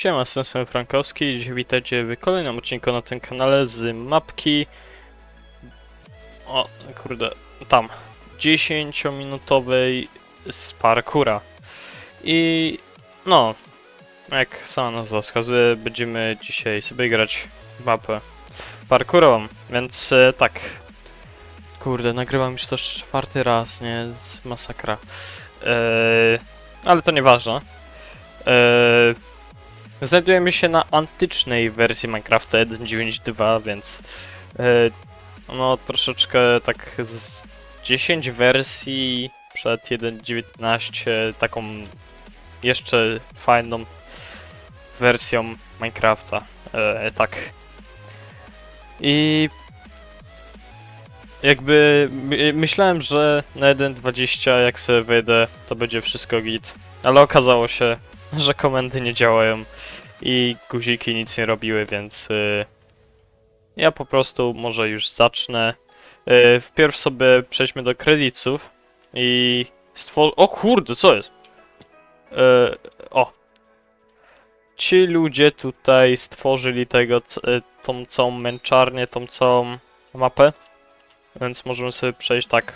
Siema, z strony Frankowski dzisiaj witajcie w kolejnym odcinku na tym kanale z mapki. O, kurde, tam. 10-minutowej z parkura. I no, jak sama nazwa wskazuje, będziemy dzisiaj sobie grać mapę parkurową, więc e, tak. Kurde, nagrywam już to czwarty raz, nie? Z masakra. Eee, ale to nieważne. Eee, Znajdujemy się na antycznej wersji Minecrafta 1.9.2, więc e, no troszeczkę tak z 10 wersji przed 1.19 taką jeszcze fajną wersją Minecrafta. E, tak. I jakby my, myślałem, że na 1.20 jak sobie wejdę, to będzie wszystko git, ale okazało się, że komendy nie działają i guziki nic nie robiły, więc y, ja po prostu może już zacznę. Y, wpierw sobie przejdźmy do kredytów i stwor... O kurde, co jest? Y, o. Ci ludzie tutaj stworzyli tego, tą całą męczarnię, tą całą mapę, więc możemy sobie przejść tak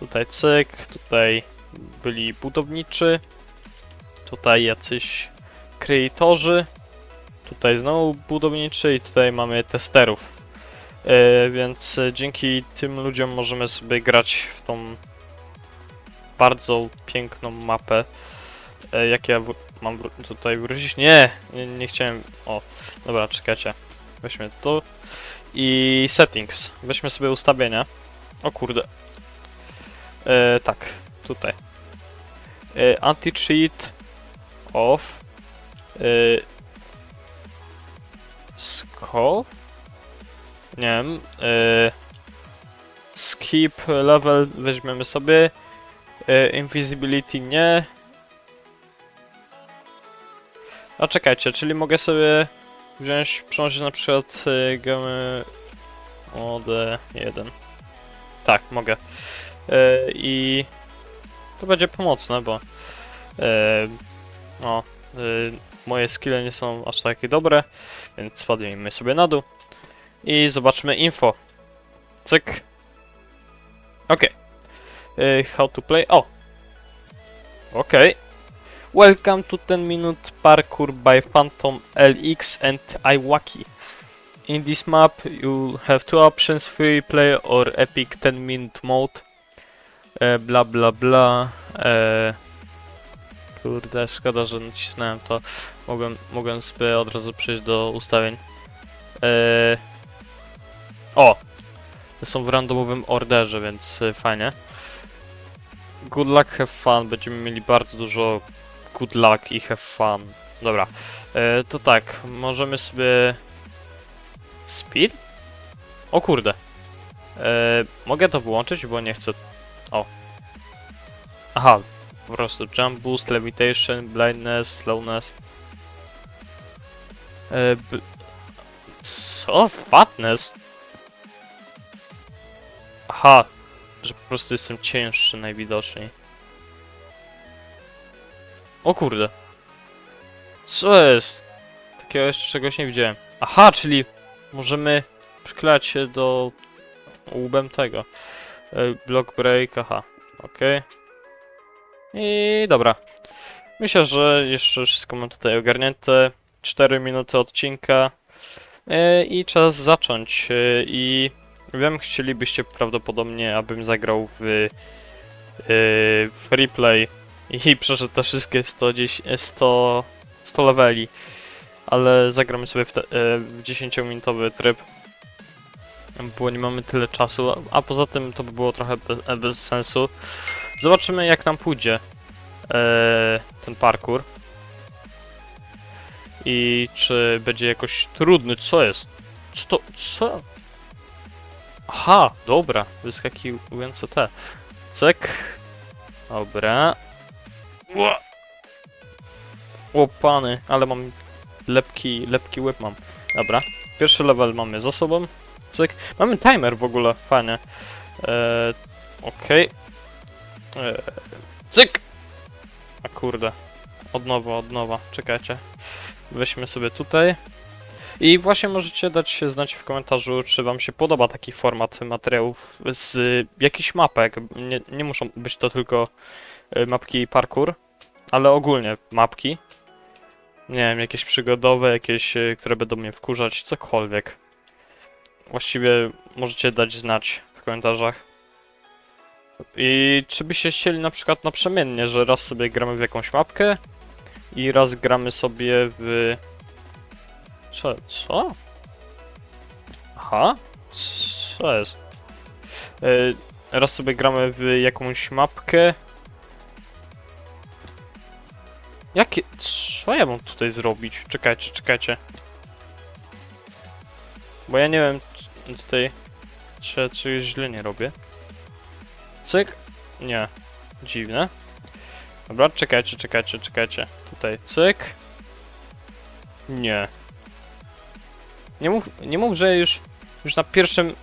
tutaj cyk, tutaj byli budowniczy, tutaj jacyś kreatorzy, tutaj znowu budowniczy i tutaj mamy testerów. E, więc e, dzięki tym ludziom możemy sobie grać w tą bardzo piękną mapę. E, jak ja mam tutaj wrócić? Nie, nie, nie chciałem. O, dobra, czekajcie. Weźmy to. I settings. Weźmy sobie ustawienia. O kurde. Tak, tutaj. Anti-cheat off. Yy, Scope? Nie wiem. Yy, skip level weźmiemy sobie. Yy, invisibility nie. A czekajcie, czyli mogę sobie wziąć, przełączyć na przykład yy, gamy OD1. Tak, mogę. Yy, I to będzie pomocne, bo yy, o, Y, moje skille nie są aż takie dobre, więc spadniemy sobie na dół i zobaczmy info. Cyk. Ok. Y, how to play. O! Ok. Welcome to 10 minute parkour by Phantom LX and Iwaki. In this map you have two options, free play or epic 10 minute mode. E, bla bla bla. E, Kurde, szkoda, że nacisnąłem to. Mogłem, mogłem sobie od razu przejść do ustawień. Eee... O! Są w randomowym orderze, więc e, fajnie. Good luck, have fun. Będziemy mieli bardzo dużo good luck i have fun. Dobra. E, to tak, możemy sobie... Speed? O kurde. E, mogę to wyłączyć, bo nie chcę... O. Aha, po prostu jump boost, levitation, blindness, slowness. E. Co? Fatness? Aha, że po prostu jestem cięższy najwidoczniej. O kurde. Co jest? Takiego jeszcze czegoś nie widziałem. Aha, czyli możemy przyklejać się do łbem tego. E, block break, aha. Okej. I dobra. Myślę, że jeszcze wszystko mam tutaj ogarnięte. 4 minuty odcinka. E, I czas zacząć. E, I wiem, chcielibyście prawdopodobnie, abym zagrał w, e, w replay i przeszedł te wszystkie 110, 100, 100 leveli. Ale zagramy sobie w, te, w 10-minutowy tryb. Bo nie mamy tyle czasu, a, poza tym to by było trochę bez, bez sensu. Zobaczymy jak nam pójdzie ten parkour. I czy będzie jakoś trudny. Co jest? Co to? Co? Aha, dobra. Wyskakujące te. Cyk. Dobra. Ła. O ale mam lepki, lepki łeb mam. Dobra. Pierwszy level mamy za sobą. Cyk. Mamy timer w ogóle, fajnie. E, Okej. E, Cyk! A kurde. Od nowa, od nowa. Czekajcie. Weźmy sobie tutaj. I właśnie możecie dać znać w komentarzu, czy wam się podoba taki format materiałów z jakichś mapek. Nie, nie muszą być to tylko y, mapki parkour, ale ogólnie mapki. Nie wiem, jakieś przygodowe, jakieś, y, które będą mnie wkurzać, cokolwiek. Właściwie możecie dać znać w komentarzach. I czy byście chcieli na przykład naprzemiennie, że raz sobie gramy w jakąś mapkę i raz gramy sobie w... Co? Co? Aha? Co jest? Yy, raz sobie gramy w jakąś mapkę. Jakie... Co ja mam tutaj zrobić? Czekajcie, czekajcie. Bo ja nie wiem tutaj, czy ja coś źle nie robię. Cyk. Nie. Dziwne. Dobra, czekajcie, czekajcie, czekajcie. Tutaj cyk. Nie. Nie mów, nie mów, że już, już na pierwszym...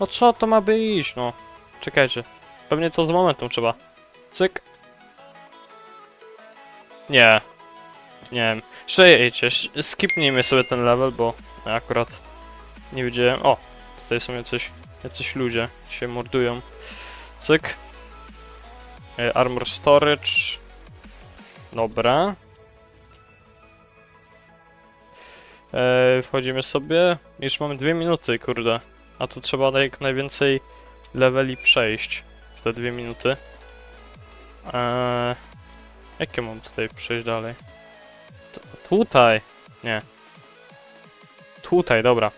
No co to ma być, no? Czekajcie. Pewnie to z momentem trzeba. Cyk. Nie. Nie wiem. Przejdźcie, skipnijmy sobie ten level, bo akurat nie widziałem. O! Tutaj są jacyś, jacyś ludzie, się mordują. Cyk. E, Armor storage. Dobra. E, wchodzimy sobie. Już mamy dwie minuty, kurde. A tu trzeba jak najwięcej leveli przejść w te dwie minuty. E, jakie mam tutaj przejść dalej? Tu- tutaj. Nie. Tutaj, dobra.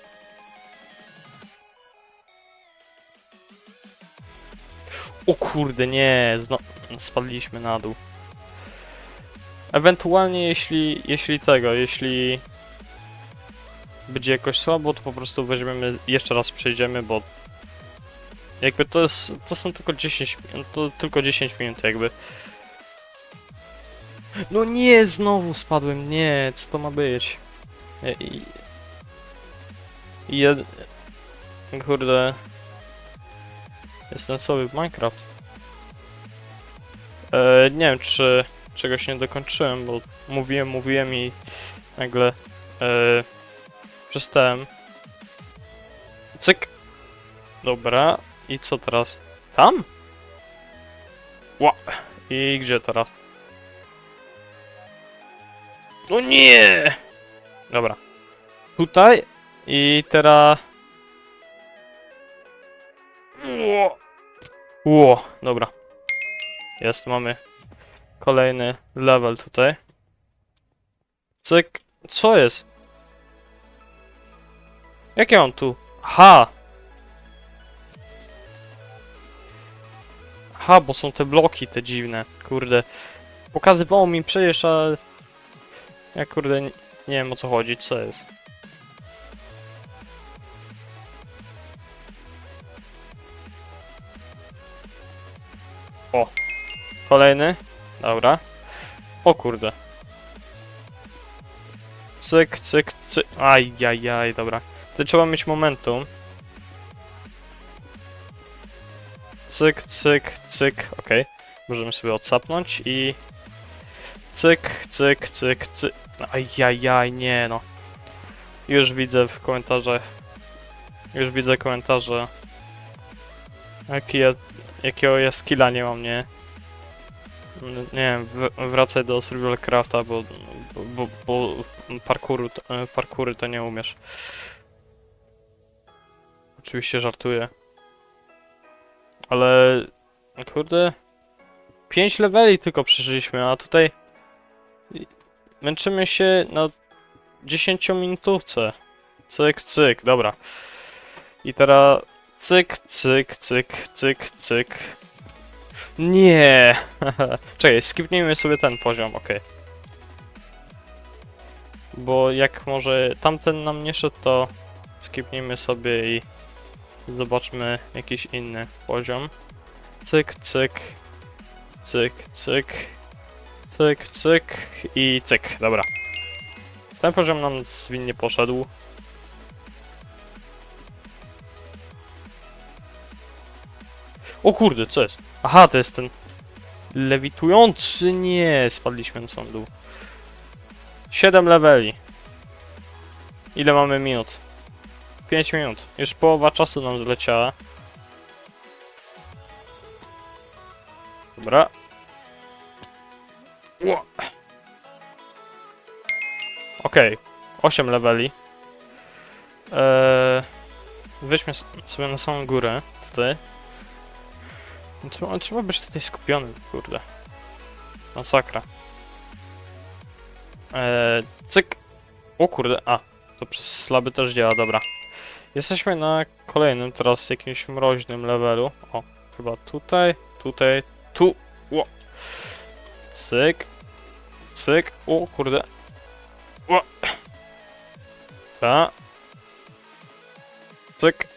O kurde, nie, zno... spadliśmy na dół. Ewentualnie jeśli, jeśli tego, jeśli będzie jakoś słabo, to po prostu weźmiemy, jeszcze raz przejdziemy, bo jakby to jest, to są tylko 10, min- to tylko 10 minut jakby. No nie, znowu spadłem, nie, co to ma być? I, i, i jed... Kurde... Jestem sobie w Minecraft. E, nie wiem, czy czegoś nie dokończyłem, bo mówiłem, mówiłem i nagle e, przestałem. Cyk. Dobra. I co teraz? Tam? Ła. I gdzie teraz? No nie! Dobra. Tutaj. I teraz... Ło, dobra. Jest, mamy kolejny level tutaj. Cyk. Co jest? Jak ja mam tu? Ha! Ha, bo są te bloki te dziwne. Kurde. Pokazywało mi przecież, ale... Ja kurde nie, nie wiem o co chodzi, co jest. O. Kolejny. Dobra. O kurde. Cyk, cyk, cyk. Ajajaj, dobra. To trzeba mieć momentum. Cyk, cyk, cyk. Okej. Możemy sobie odsapnąć i... Cyk, cyk, cyk, cyk. Ajajaj, nie no. Już widzę w komentarzach. Już widzę komentarze. Jaki ja, jakiego ja skilla nie mam, nie? Nie wiem, wracaj do Survival Crafta, bo, bo, bo e, to nie umiesz. Oczywiście żartuję. Ale... Kurde... 5 leveli tylko przeżyliśmy, a tutaj... Męczymy się na 10 minutówce. Cyk, cyk, dobra. I teraz... Cyk, cyk, cyk, cyk, cyk. Nie! Czekaj, skipnijmy sobie ten poziom, okej. Bo jak może tamten nam nie szedł, to skipnijmy sobie i zobaczmy jakiś inny poziom. Cyk, cyk, cyk, cyk, cyk, cyk i cyk, dobra. Ten poziom nam zwinnie poszedł. O kurde, co jest? Aha, to jest ten Lewitujący, nie, spadliśmy na sam dół. 7 leveli. Ile mamy minut? 5 minut. Już połowa czasu nam zleciała. Dobra. Okej, 8 leveli. Eee, weźmy sobie na samą górę, tutaj. Trzeba, trzeba być tutaj skupiony, kurde. Masakra. Eee, cyk. O kurde, a. To przez slaby też działa, dobra. Jesteśmy na kolejnym, teraz jakimś mroźnym levelu. O, chyba tutaj, tutaj, tu. Ło. Cyk. Cyk. O kurde. Ło. Ta. Cyk.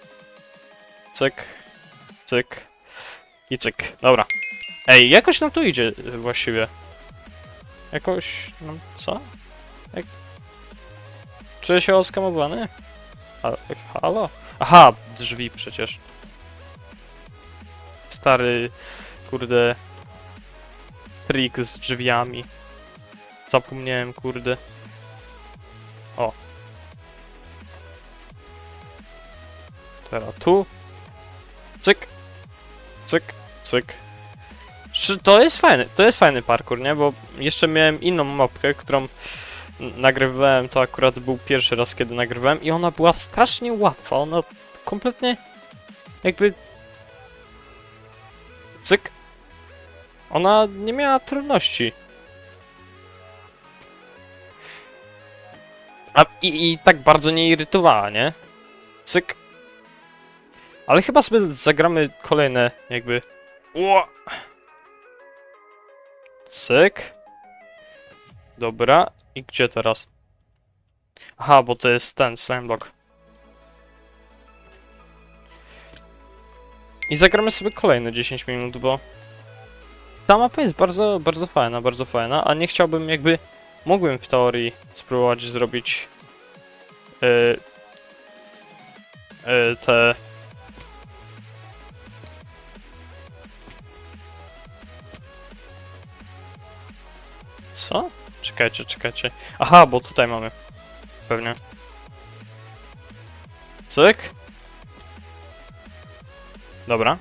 Cyk. Cyk. I cyk. Dobra. Ej, jakoś nam tu idzie y, właściwie. Jakoś nam... co? Jak... Czuję się oskamowany? Halo? Aha, drzwi przecież. Stary, kurde... Trik z drzwiami. Zapomniałem, kurde. O. Teraz tu. Cyk. Cyk, cyk. To jest fajny, to jest fajny parkour, nie? Bo jeszcze miałem inną mapkę, którą nagrywałem, to akurat był pierwszy raz, kiedy nagrywałem i ona była strasznie łatwa, ona kompletnie jakby... Cyk. Ona nie miała trudności. A i, i tak bardzo nie irytowała, nie? Cyk. Ale chyba sobie zagramy kolejne jakby... Ło! Cyk. Dobra. I gdzie teraz? Aha, bo to jest ten same block. I zagramy sobie kolejne 10 minut, bo ta mapa jest bardzo, bardzo fajna, bardzo fajna, a nie chciałbym jakby... Mógłbym w teorii spróbować zrobić yy, yy, te Co? Czekajcie, czekajcie. Aha, bo tutaj mamy. Pewnie. Cyk. Dobra.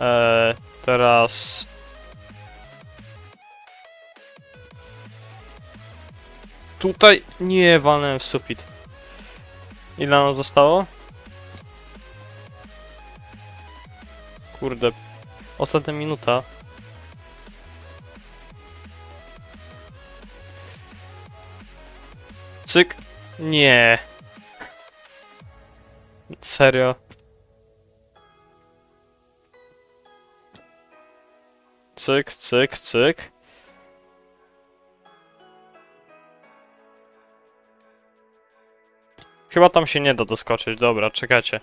Eee, teraz... Tutaj nie walnąłem w sufit. Ile nam zostało? Kurde. Ostatnia minuta. Cyk. Nie. Serio. Cyk, cyk, cyk. Chyba tam się nie da doskoczyć. Dobra, czekajcie.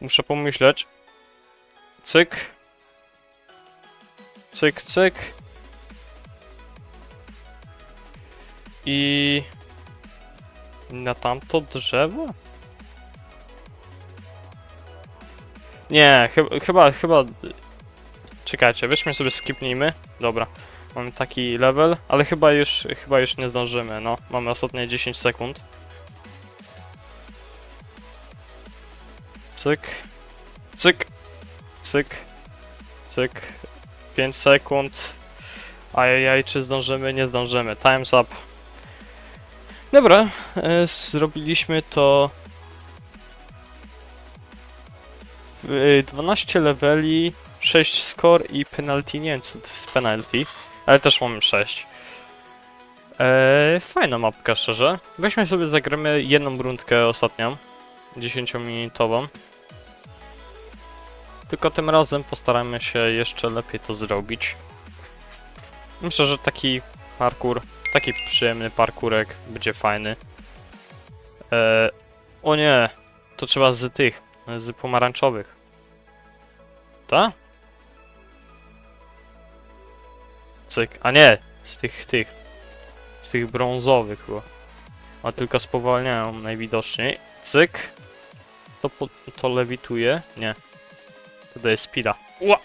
Muszę pomyśleć. Cyk. Cyk, cyk. I... Na tamto drzewo? Nie, chyba, chyba, chyba... Czekajcie, weźmy sobie skipnijmy. Dobra, mamy taki level, ale chyba już, chyba już nie zdążymy, no. Mamy ostatnie 10 sekund. Cyk. Cyk. Cyk. Cyk. 5 sekund. Ajajaj, czy zdążymy? Nie zdążymy. Time's up. Dobra, e, zrobiliśmy to. E, 12 leveli, 6 score i penalty. Nie wiem co to jest penalty, ale też mamy 6. E, fajna mapka, szczerze. Weźmy sobie, zagramy jedną rundkę ostatnią, 10-minutową. Tylko tym razem postaramy się jeszcze lepiej to zrobić. Myślę, że taki parkour Taki przyjemny parkurek, będzie fajny. Eee, o nie, to trzeba z tych, z pomarańczowych. Ta? Cyk, a nie, z tych, tych, z tych brązowych chyba. A tylko spowalniają najwidoczniej. Cyk. To, po, to lewituje? Nie. To daje speeda. Ła!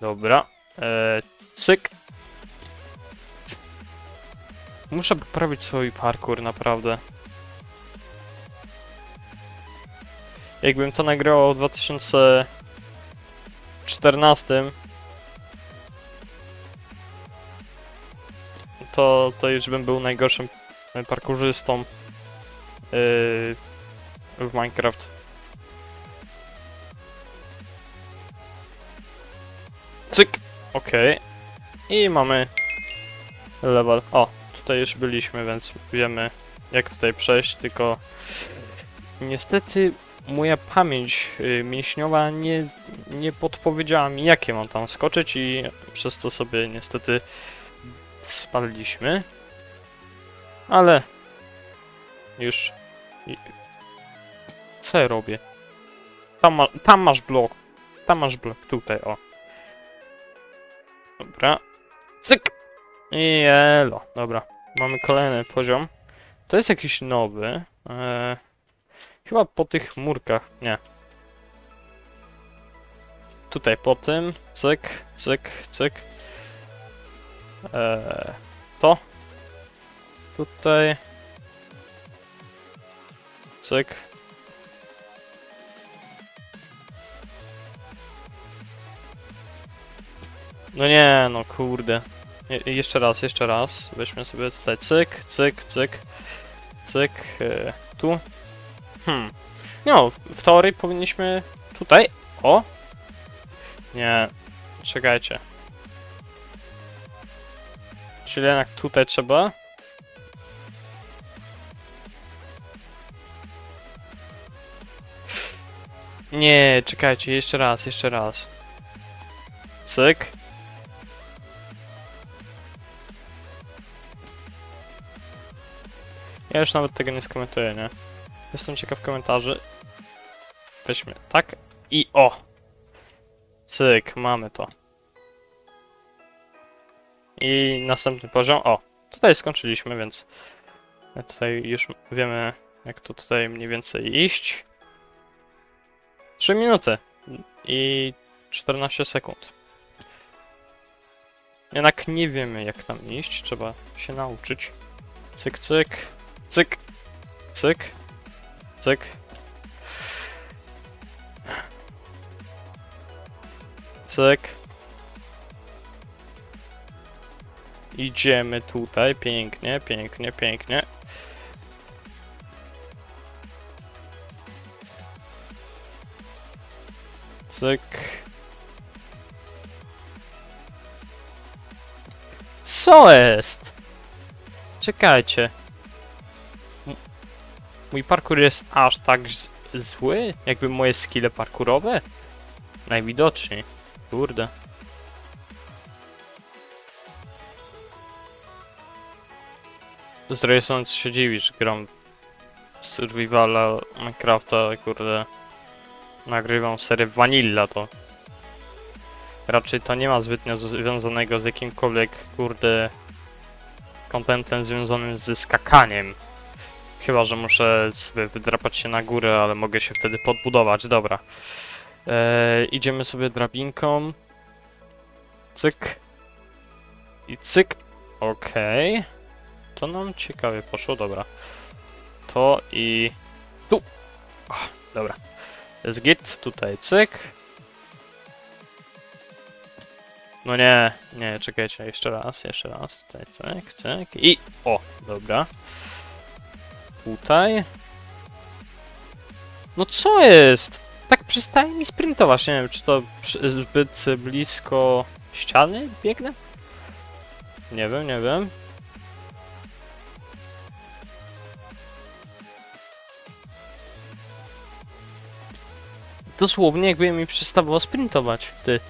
Dobra. E, cyk. Muszę poprawić swój parkour, naprawdę. Jakbym to nagrało w 2014, to, to już bym był najgorszym parkurzystą yy, w Minecraft. Cyk! Okej. I mamy level. O, tutaj już byliśmy, więc wiemy jak tutaj przejść, tylko niestety moja pamięć y, mięśniowa nie, nie podpowiedziała mi jakie mam tam skoczyć i przez to sobie niestety spadliśmy. Ale już co ja robię? Tam, ma, tam masz blok. Tam masz blok. Tutaj, o. Dobra. Cyk! I elo. Dobra. Mamy kolejny poziom. To jest jakiś nowy. E, chyba po tych murkach. Nie. Tutaj po tym. Cyk, cyk, cyk. E, to. Tutaj. Cyk. No nie, no kurde. Je jeszcze raz, jeszcze raz. Weźmy sobie tutaj cyk, cyk, cyk, cyk, e, tu. Hmm. No, w, w teorii powinniśmy tutaj. O! Nie, czekajcie. Czyli jednak tutaj trzeba. Nie, czekajcie, jeszcze raz, jeszcze raz. Cyk. Ja już nawet tego nie skomentuję, nie? Jestem ciekaw komentarzy. Weźmy tak i o! Cyk, mamy to. I następny poziom. O, tutaj skończyliśmy, więc tutaj już wiemy, jak to tutaj mniej więcej iść. 3 minuty i 14 sekund. Jednak nie wiemy, jak tam iść, trzeba się nauczyć. Cyk, cyk, cyk, cyk, cyk. Cyk. Idziemy tutaj, pięknie, pięknie, pięknie. Cyk. Co jest? Czekajcie. Mój parkour jest aż tak zły? Jakby moje skille parkurowe? Najwidoczniej. Kurde. Zresztą się dziwisz, gram Survivala Minecrafta, kurde. Nagrywam serię Vanilla to. Raczej to nie ma zbytnio związanego z jakimkolwiek, kurde, kontentem związanym ze skakaniem. Chyba, że muszę sobie wydrapać się na górę, ale mogę się wtedy podbudować. Dobra. Eee, idziemy sobie drabinką. Cyk. I cyk. Okej. To nam ciekawie poszło, dobra. To i... Tu! Dobra. Jest git, tutaj cyk. No nie, nie, czekajcie, jeszcze raz, jeszcze raz. Tutaj cyk, cyk i... O, dobra. Tutaj. No co jest? Tak przestaje mi sprintować, nie wiem, czy to zbyt blisko ściany biegnę? Nie wiem, nie wiem. Dosłownie jakby mi przestawało sprintować, ty.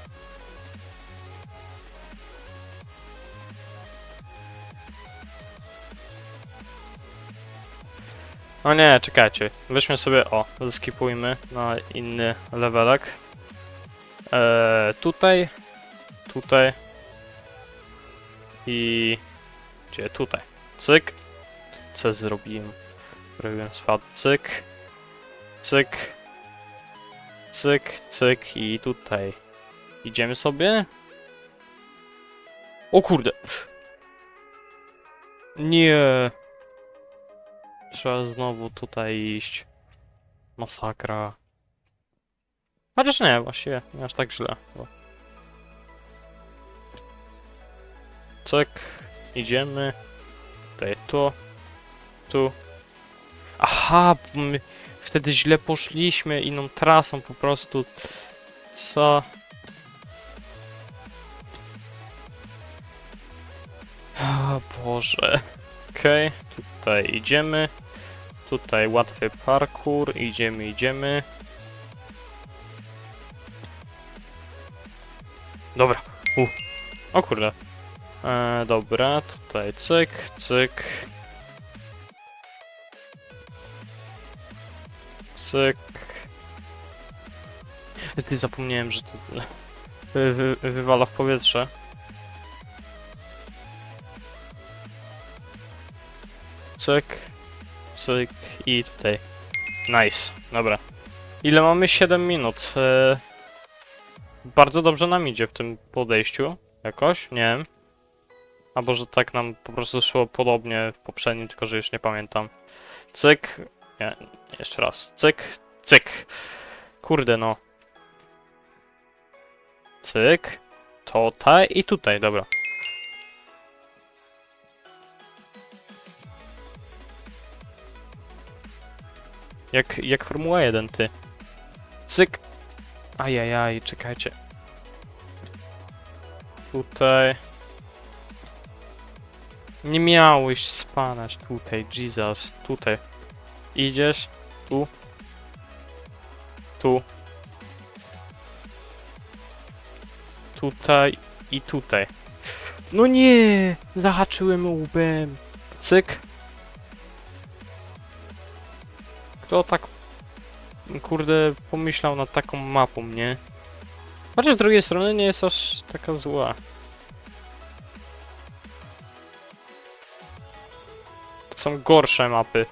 O nie, czekajcie. Weźmy sobie, o, zeskipujmy na inny levelek. Eee, tutaj, tutaj i gdzie tutaj. Cyk. Co zrobiłem? Robiłem spad. Cyk. Cyk. Cyk, cyk i tutaj. Idziemy sobie. O kurde. Nie. Trzeba znowu tutaj iść. Masakra. Chociaż nie, właściwie nie aż tak źle. Bo... Cyk. Idziemy. Tutaj tu. Tu. Aha, my wtedy źle poszliśmy inną trasą po prostu. Co? O Boże. Okej, tutaj idziemy. Tutaj łatwy parkour. Idziemy, idziemy. Dobra. U. O kurde. E, dobra, tutaj cyk, cyk. Cyk. Ty zapomniałem, że to wy, wy, wywala w powietrze. Cyk, cyk i tutaj. Nice, dobra. Ile mamy? 7 minut. E, bardzo dobrze nam idzie w tym podejściu. Jakoś? Nie wiem. Albo, że tak nam po prostu szło podobnie w poprzednim, tylko że już nie pamiętam. Cyk. Nie, jeszcze raz. Cyk, cyk. Kurde no. Cyk. Tutaj i tutaj, dobra. Jak, jak Formuła 1, ty. Cyk. Ajajaj, czekajcie. Tutaj. Nie miałeś spanać tutaj, Jesus. Tutaj. Idziesz. Tu. Tu. Tutaj i tutaj. No nie! Zahaczyłem łbem. Cyk. Kto tak kurde pomyślał nad taką mapą, nie? Chociaż z drugiej strony nie jest aż taka zła. Są gorsze mapy.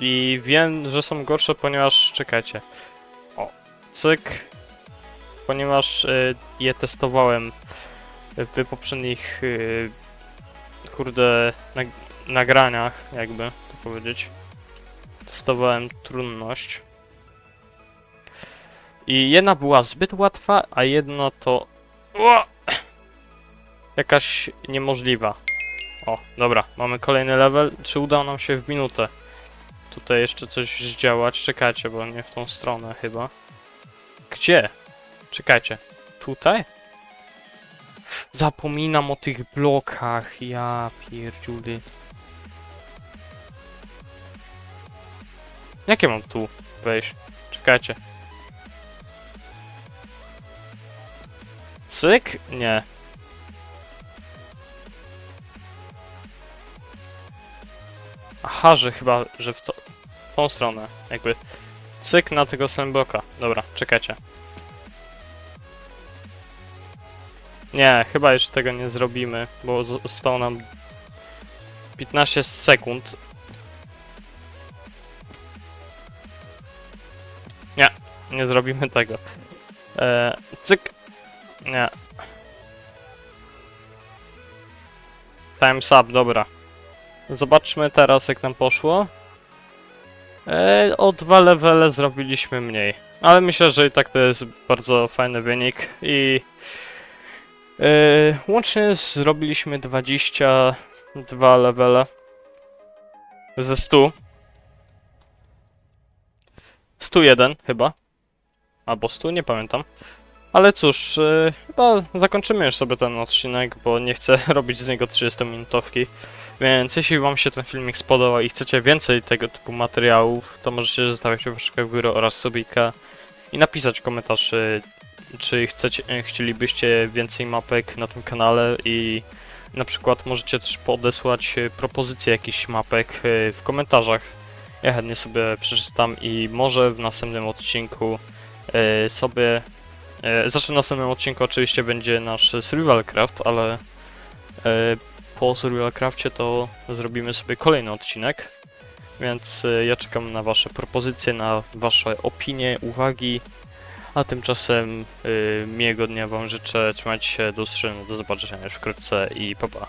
I wiem, że są gorsze, ponieważ czekajcie. O, cyk. Ponieważ y, je testowałem w poprzednich y, kurde nagraniach, jakby to powiedzieć. Testowałem trudność. I jedna była zbyt łatwa, a jedna to... Ua! Jakaś niemożliwa. O, dobra, mamy kolejny level. Czy uda nam się w minutę tutaj jeszcze coś zdziałać? Czekajcie, bo nie w tą stronę chyba. Gdzie? Czekajcie. Tutaj? Zapominam o tych blokach. Ja pierdziuly. Jakie mam tu wejść? Czekajcie. Cyk? Nie. Aha, że chyba, że w to, w tą stronę, jakby. Cyk na tego sandbloka. Dobra, czekajcie. Nie, chyba jeszcze tego nie zrobimy, bo zostało nam 15 sekund. Nie, nie zrobimy tego. E, cyk. Nie. Time's up, dobra. Zobaczmy teraz jak nam poszło. E, o dwa levele zrobiliśmy mniej. Ale myślę, że i tak to jest bardzo fajny wynik i e, łącznie zrobiliśmy 22 levele ze 100. 101 chyba. Albo 100, nie pamiętam. Ale cóż, e, chyba zakończymy już sobie ten odcinek, bo nie chcę robić z niego 30-minutowki. Więc jeśli wam się ten filmik spodobał i chcecie więcej tego typu materiałów, to możecie zostawić łapkę w górę oraz subika i napisać komentarz, y, czy chcecie, y, chcielibyście więcej mapek na tym kanale i na przykład możecie też podesłać y, propozycje jakichś mapek y, w komentarzach. Ja chętnie sobie przeczytam i może w następnym odcinku y, sobie... y, Znaczy w następnym odcinku oczywiście będzie nasz Survival Craft, ale y, po Survival Crafcie to zrobimy sobie kolejny odcinek. Więc ja czekam na Wasze propozycje, na Wasze opinie, uwagi. A tymczasem y, miłego dnia wam życzę, trzymajcie się, do usłyszenia, do zobaczenia już wkrótce i pa pa.